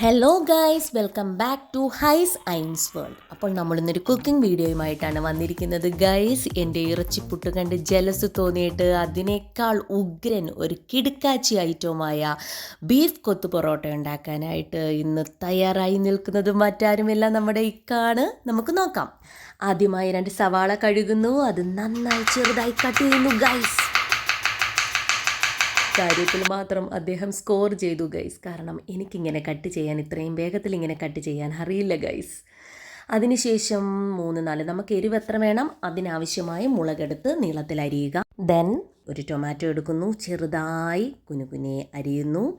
Hello guys welcome back to ഹൈസ് ഐൻസ് world അപ്പോൾ നമ്മൾ ഇന്നൊരു കുക്കിംഗ് വീഡിയോയുമായിട്ടാണ് വന്നിരിക്കുന്നത് ഗൈസ് എന്റെ ഇറച്ചിപ്പുട്ട് കണ്ട് ജലസ് തോന്നിയിട്ട് അതിനേക്കാൾ ഉഗ്രൻ ഒരു കിടുക്കാച്ചി ഐറ്റവുമായ ബീഫ് കൊത്തു പൊറോട്ട ഉണ്ടാക്കാനായിട്ട് ഇന്ന് തയ്യാറായി നിൽക്കുന്നത് മറ്റാരുമില്ല നമ്മുടെ ഇക്കാണ് നമുക്ക് നോക്കാം. ആദ്യമായി രണ്ട് സവാള കഴുകുന്നു. അത് നന്നായി ചെറുതായി കട്ട് ചെയ്യുന്നു ഗൈസ് കാര്യത്തിൽ മാത്രം അദ്ദേഹം സ്കോർ ചെയ്തു ഗൈസ് കാരണം എനിക്കിങ്ങനെ കട്ട് ചെയ്യാൻ ഇത്രയും വേഗത്തിൽ ഇങ്ങനെ കട്ട് ചെയ്യാൻ അറിയില്ല ഗൈസ് അതിനുശേഷം മൂന്ന് നാല് നമുക്ക് എരിവ് എത്ര വേണം? അതിനാവശ്യമായ മുളകെടുത്ത് നീളത്തിൽ അരിയുക. ദെൻ ഒരു ടൊമാറ്റോ എടുക്കുന്നു. ചെറുതായി കുനുകുനെ അരിയുന്നു.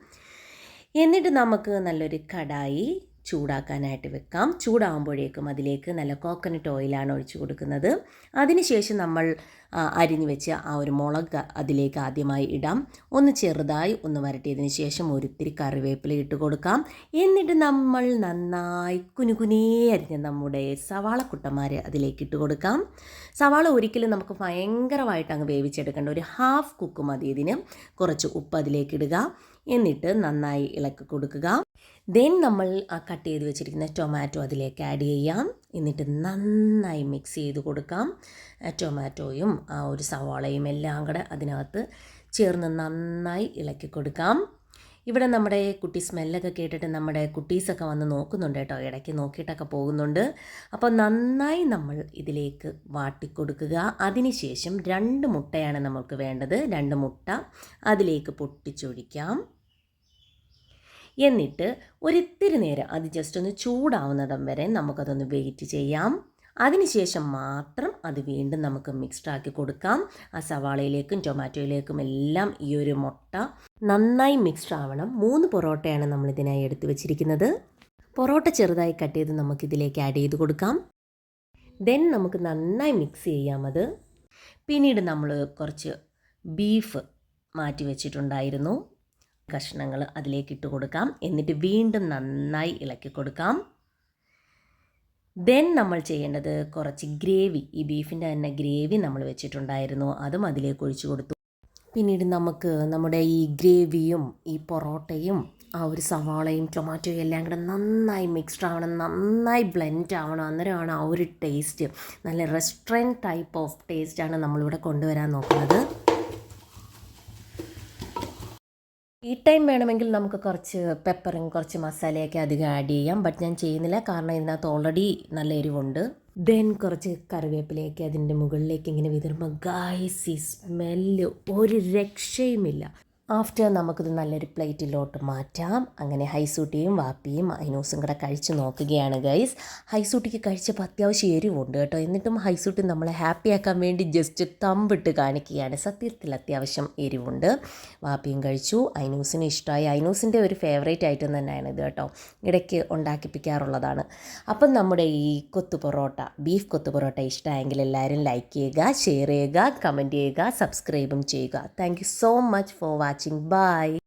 എന്നിട്ട് നമുക്ക് നല്ലൊരു കടായി ചൂടാക്കാനായിട്ട് വെക്കാം. ചൂടാകുമ്പോഴേക്കും അതിലേക്ക് നല്ല കോക്കനട്ട് ഓയിലാണ് ഒഴിച്ചു കൊടുക്കുന്നത്. അതിനുശേഷം നമ്മൾ അരിഞ്ഞു വെച്ച് ആ ഒരു മുളക് അതിലേക്ക് ആദ്യമായി ഇടാം. ഒന്ന് ചെറുതായി ഒന്ന് വരട്ടിയതിന് ശേഷം ഒരിത്തിരി കറിവേപ്പില ഇട്ട് കൊടുക്കാം. എന്നിട്ട് നമ്മൾ നന്നായി കുനുകുനേ അരിഞ്ഞ് നമ്മുടെ സവാള കുട്ടന്മാരെ അതിലേക്ക് ഇട്ട് കൊടുക്കാം. സവാള ഒരിക്കലും നമുക്ക് ഭയങ്കരമായിട്ട് അങ്ങ് വേവിച്ചെടുക്കേണ്ട ഒരു ഹാഫ് കുക്ക് മതി ഇതിന്. കുറച്ച് ഉപ്പ് അതിലേക്ക് ഇടുക. എന്നിട്ട് നന്നായി ഇളക്കി കൊടുക്കുക. ദെൻ നമ്മൾ ആ കട്ട് ചെയ്ത് വെച്ചിരിക്കുന്ന ടൊമാറ്റോ അതിലേക്ക് ആഡ് ചെയ്യാം. എന്നിട്ട് നന്നായി മിക്സ് ചെയ്ത് കൊടുക്കാം. ടൊമാറ്റോയും ആ ഒരു സവാളയും എല്ലാം കൂടെ അതിനകത്ത് ചേർന്ന് നന്നായി ഇളക്കി കൊടുക്കാം. ഇവിടെ നമ്മുടെ കുട്ടി സ്മെല്ലൊക്കെ കേട്ടിട്ട് നമ്മുടെ കുട്ടീസൊക്കെ വന്ന് നോക്കുന്നുണ്ട് കേട്ടോ. ഇടയ്ക്ക് നോക്കിയിട്ടൊക്കെ പോകുന്നുണ്ട്. അപ്പോൾ നന്നായി നമ്മൾ ഇതിലേക്ക് വാട്ടിക്കൊടുക്കുക. അതിനുശേഷം രണ്ട് മുട്ടയാണ് നമുക്ക് വേണ്ടത്. രണ്ട് മുട്ട അതിലേക്ക് പൊട്ടിച്ചൊഴിക്കാം. എന്നിട്ട് ഒരിത്തിരി നേരം അത് ജസ്റ്റ് ഒന്ന് ചൂടാവുന്നിടം വരെ നമുക്കതൊന്ന് വെയിറ്റ് ചെയ്യാം. അതിനുശേഷം മാത്രം അത് വീണ്ടും നമുക്ക് മിക്സ്ഡ് ആക്കി കൊടുക്കാം. ആ സവാളയിലേക്കും ടൊമാറ്റോയിലേക്കും എല്ലാം ഈ ഒരു മുട്ട നന്നായി മിക്സ്ഡ് ആവണം. മൂന്ന് പൊറോട്ടയാണ് നമ്മൾ ഇതിനായി എടുത്തു വെച്ചിരിക്കുന്നത്. പൊറോട്ട ചെറുതായി കട്ട് ചെയ്ത് നമുക്കിതിലേക്ക് ആഡ് ചെയ്ത് കൊടുക്കാം. ദെൻ നമുക്ക് നന്നായി മിക്സ് ചെയ്യാം അത്. പിന്നീട് നമ്മൾ കുറച്ച് ബീഫ് മാറ്റി വെച്ചിട്ടുണ്ടായിരുന്നു. കഷ്ണങ്ങൾ അതിലേക്ക് ഇട്ട് കൊടുക്കാം. എന്നിട്ട് വീണ്ടും നന്നായി ഇളക്കി കൊടുക്കാം. ദെൻ നമ്മൾ ചെയ്യേണ്ടത് കുറച്ച് ഗ്രേവി ഈ ബീഫിന്റെ തന്നെ ഗ്രേവി നമ്മൾ വെച്ചിട്ടുണ്ടായിരുന്നു. അതും അതിലേക്ക് ഒഴിച്ചു കൊടുത്തു. പിന്നീട് നമുക്ക് നമ്മുടെ ഈ ഗ്രേവിയും ഈ പൊറോട്ടയും ആ ഒരു സവാളയും ടൊമാറ്റോയും എല്ലാം കൂടെ നന്നായി മിക്സ്ഡ് ആവണം. നന്നായി ബ്ലെൻഡ് ആവണം. അന്നേരമാണ് ആ ഒരു ടേസ്റ്റ് നല്ല റെസ്റ്റോറന്റ് ടൈപ്പ് ഓഫ് ടേസ്റ്റാണ് നമ്മളിവിടെ കൊണ്ടുവരാൻ നോക്കുന്നത്. ഈ ടൈം വേണമെങ്കിൽ നമുക്ക് കുറച്ച് പെപ്പറും കുറച്ച് മസാലയൊക്കെ അധികം ആഡ് ചെയ്യാം. ബട്ട് ഞാൻ ചെയ്യുന്നില്ല. കാരണം ഇതിനകത്ത് ഓൾറെഡി നല്ല എരിവുണ്ട്. ദെൻ കുറച്ച് കറിവേപ്പിലേക്ക് അതിന്റെ മുകളിലേക്ക് ഇങ്ങനെ വിതറുമ്പോൾ ഗായ്സ് സ്മെല്ല് ഒരു രക്ഷയുമില്ല. ആഫ്റ്റർ നമുക്കിത് നല്ലൊരു പ്ലേറ്റിലോട്ട് മാറ്റാം. അങ്ങനെ ഹൈസൂട്ടിയും വാപ്പിയും ഐനൂസും കൂടെ കഴിച്ച് നോക്കുകയാണ് ഗൈസ് ഹൈസൂട്ടിക്ക് കഴിച്ചപ്പോൾ അത്യാവശ്യം എരിവുണ്ട് കേട്ടോ. എന്നിട്ടും ഹൈസൂട്ടി നമ്മളെ ഹാപ്പി ആക്കാൻ വേണ്ടി ജസ്റ്റ് തമ്പിട്ട് കാണിക്കുകയാണ്. സത്യത്തിൽ അത്യാവശ്യം എരിവുണ്ട്. വാപ്പിയും കഴിച്ചു. ഐനൂസിന് ഇഷ്ടമായി. ഐനൂസിന്റെ ഒരു ഫേവറേറ്റ് ഐറ്റം തന്നെയാണ് ഇത് കേട്ടോ. ഇടയ്ക്ക് ഉണ്ടാക്കിപ്പിക്കാറുള്ളതാണ്. അപ്പം നമ്മുടെ ഈ കൊത്തു പൊറോട്ട ബീഫ് കൊത്തു പൊറോട്ട ഇഷ്ടമായെങ്കിൽ എല്ലാവരും ലൈക്ക് ചെയ്യുക ഷെയർ ചെയ്യുക കമന്റ് ചെയ്യുക സബ്സ്ക്രൈബും ചെയ്യുക. Thank so much for watching watching. Bye.